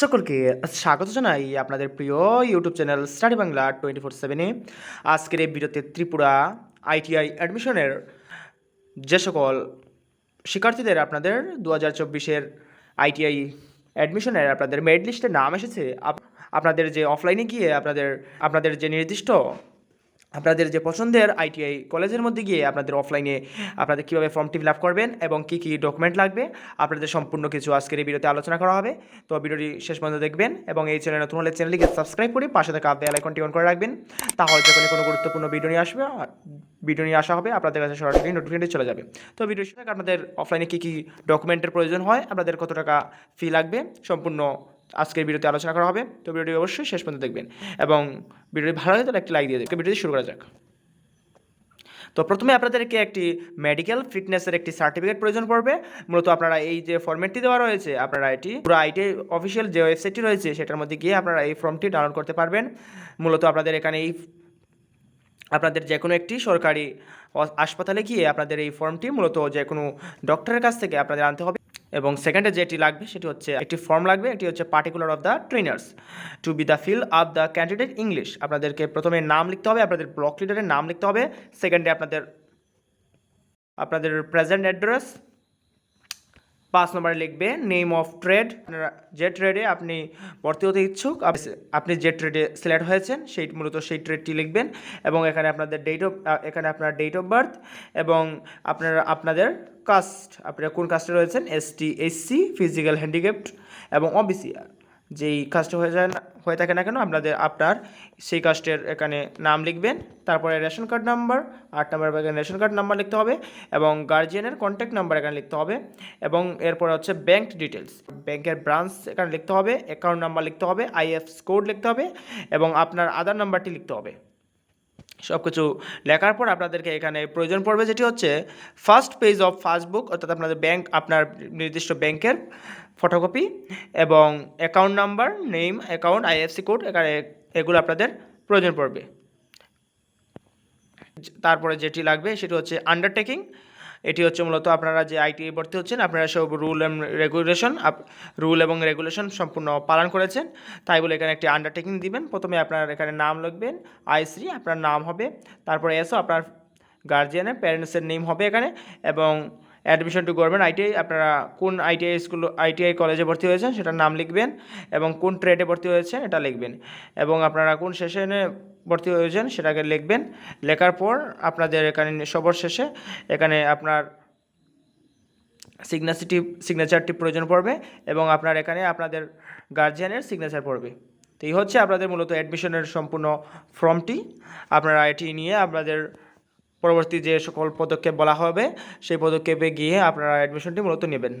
সকলকে স্বাগত জানাই আপনাদের প্রিয় YouTube channel study Bangla twenty four সেভেনে। আজকের এই ভিডিওতে ত্রিপুরা আইটিআই অ্যাডমিশনের যে সকল শিক্ষার্থীদের আপনাদের দু হাজার চব্বিশের আইটিআই অ্যাডমিশনের আপনাদের মেরিট লিস্টে নাম এসেছে। আপ- আপনাদের যে অফলাইনে গিয়ে আপনাদের আপনাদের যে নির্দিষ্ট আপনাদের যে পছন্দের আইটিআই কলেজের মধ্যে গিয়ে আপনাদের অফলাইনে আপনাদের কীভাবে ফর্মটি ফিল আপ করবেন এবং কী কী ডকুমেন্ট লাগবে, আপনাদের সম্পূর্ণ কিছু আজকের এই ভিডিওতে আলোচনা করা হবে। তো ভিডিওটি শেষ পর্যন্ত দেখবেন এবং এই চ্যানেল নতুন হলে চ্যানেলটিকে সাবস্ক্রাইব করে পাশে থাকা বেল আইকনটি অন করে রাখবেন। তাহলে যখনই কোনো গুরুত্বপূর্ণ ভিডিও নিয়ে আসবে ভিডিও নিয়ে আসা হবে, আপনাদের কাছে সরাসরি নোটিফিকেশন চলে যাবে। তো ভিডিও শেষে আপনাদের অফলাইনে কী কী ডকুমেন্টের প্রয়োজন হয়, আপনাদের কত টাকা ফি লাগবে, সম্পূর্ণ আজকের ভিডিওতে আলোচনা করা হবে। তো ভিডিওটি অবশ্যই শেষ পর্যন্ত দেখবেন এবং ভিডিওটি ভালো লাগে তাহলে একটি লাইক দিয়ে দেবেন। ভিডিওটি শুরু করা যাক। তো প্রথমে আপনাদেরকে একটি মেডিকেল ফিটনেসের একটি সার্টিফিকেট প্রয়োজন পড়বে। মূলত আপনারা এই যে ফর্মেটটি দেওয়া রয়েছে, আপনারা এটি পুরো আইটি অফিসিয়াল যে ওয়েবসাইটটি রয়েছে, সেটার মধ্যে গিয়ে আপনারা এই ফর্মটি ডাউনলোড করতে পারবেন। মূলত আপনাদের এখানে এই আপনাদের যে কোনো একটি সরকারি হাসপাতালে গিয়ে আপনাদের এই ফর্মটি মূলত যে কোনো ডক্টরের কাছ থেকে আপনাদের আনতে হবে। এবং সেকেন্ডে যেটি লাগবে সেটি হচ্ছে একটি ফর্ম লাগবে, এটি হচ্ছে particular of the trainers to be the fill of the candidate English আপনাদেরকে প্রথমে নাম লিখতে হবে, আপনাদের ব্লক লিডারের নাম লিখতে হবে সেকেন্ডে আপনাদের আপনাদের প্রেজেন্ট অ্যাড্রেস পাঁচ নম্বরে লিখবে নেম অফ ট্রেড যে ট্রেডে আপনি ভর্তি হতে ইচ্ছুক, আপনি যে ট্রেডে সিলেক্ট হয়েছেন, সেই মূলত সেই ট্রেডটি লিখবেন এবং এখানে আপনাদের ডেট অফ এখানে আপনার ডেট অফ বার্থ এবং আপনার, আপনাদের কাস্ট আপনারা কোন কাস্টে রয়েছেন? এসটি এসসি ফিজিক্যাল হ্যান্ডিক্যাপ্ট এবং ওবিসি যেই কাজটা হয়ে যায় না, হয়ে থাকে না কেন, আপনাদের, আপনার সেই কাস্টের এখানে নাম লিখবেন, তারপরে রেশন কার্ড নাম্বার, আট নাম্বার এখানে রেশন কার্ড নাম্বার লিখতে হবে, এবং গার্জিয়ানের কন্ট্যাক্ট নাম্বার এখানে লিখতে হবে, এবং এরপর হচ্ছে ব্যাঙ্ক ডিটেলস ব্যাংকের ব্রাঞ্চ এখানে লিখতে হবে অ্যাকাউন্ট নাম্বার লিখতে হবে আইএফ কোড লিখতে হবে, এবং আপনার আধার নাম্বারটি লিখতে হবে। সব কিছু লেখার পর আপনাদেরকে এখানে প্রয়োজন পড়বে, যেটি হচ্ছে ফার্স্ট পেজ অফ পাসবুক অর্থাৎ আপনাদের ব্যাংক আপনার নির্দিষ্ট ব্যাংকের ফটোকপি এবং account number name account IFC code এখানে এগুলো আপনাদের প্রয়োজন পড়বে। তারপরে যেটি লাগবে সেটি হচ্ছে আন্ডারটেকিং এটি হচ্ছে মূলত আপনারা যে আইটিআই ভর্তি হচ্ছেন, আপনারা সব রুল এবং রেগুলেশন রুল এবং রেগুলেশন সম্পূর্ণ পালন করেছেন। তাই বলে এখানে একটি আন্ডারটেকিং দিবেন। প্রথমে আপনার এখানে নাম লিখবেন আইসি আপনার নাম হবে, তারপরে এসও আপনার গার্জিয়ানের প্যারেন্টসের নেম হবে এখানে, এবং অ্যাডমিশন টু গভর্নমেন্ট আইটিআই আপনারা কোন আইটিআই স্কুল আইটিআই কলেজে ভর্তি হয়েছেন সেটার নাম লিখবেন এবং কোন ট্রেডে ভর্তি হয়েছেন এটা লিখবেন। এবং আপনারা কোন সেশনে ভর্তি হয়েছেন সেটাকে লিখবেন। লেখার পর আপনাদের এখানে সবর শেষে এখানে আপনার সিগনেচারটি সিগনেচারটি প্রয়োজন পড়বে এবং আপনার এখানে আপনাদের গার্জিয়ানের সিগনেচার পড়বে। তো এই হচ্ছে আপনাদের মূলত অ্যাডমিশনের সম্পূর্ণ ফর্মটি আপনারা এটি নিয়ে আপনাদের পরবর্তী যে সকল পদক্ষেপ বলা হবে সেই পদক্ষেপে গিয়ে আপনারা অ্যাডমিশনটি মূলত নেবেন।